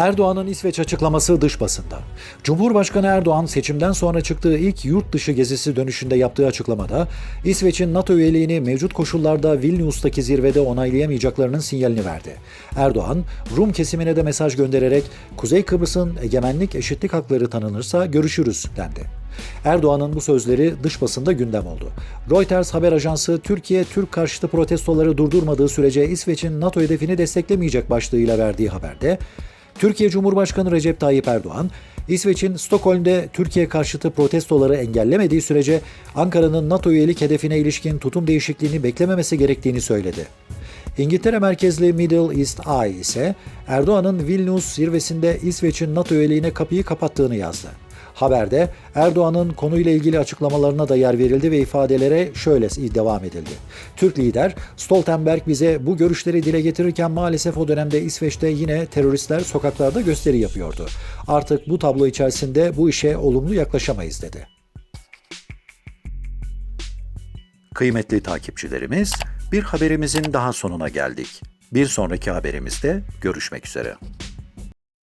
Erdoğan'ın İsveç açıklaması dış basında. Cumhurbaşkanı Erdoğan seçimden sonra çıktığı ilk yurt dışı gezisi dönüşünde yaptığı açıklamada İsveç'in NATO üyeliğini mevcut koşullarda Vilnius'taki zirvede onaylayamayacaklarının sinyalini verdi. Erdoğan, Rum kesimine de mesaj göndererek Kuzey Kıbrıs'ın egemenlik eşitlik hakları tanınırsa görüşürüz dendi. Erdoğan'ın bu sözleri dış basında gündem oldu. Reuters haber ajansı Türkiye Türk karşıtı protestoları durdurmadığı sürece İsveç'in NATO hedefini desteklemeyecek başlığıyla verdiği haberde Türkiye Cumhurbaşkanı Recep Tayyip Erdoğan, İsveç'in Stockholm'de Türkiye karşıtı protestoları engellemediği sürece Ankara'nın NATO üyelik hedefine ilişkin tutum değişikliğini beklememesi gerektiğini söyledi. İngiltere merkezli Middle East Eye ise Erdoğan'ın Vilnius zirvesinde İsveç'in NATO üyeliğine kapıyı kapattığını yazdı. Haberde Erdoğan'ın konuyla ilgili açıklamalarına da yer verildi ve ifadelere şöyle devam edildi. Türk lider Stoltenberg bize bu görüşleri dile getirirken maalesef o dönemde İsveç'te yine teröristler sokaklarda gösteri yapıyordu. Artık bu tablo içerisinde bu işe olumlu yaklaşamayız dedi. Kıymetli takipçilerimiz, bir haberimizin daha sonuna geldik. Bir sonraki haberimizde görüşmek üzere.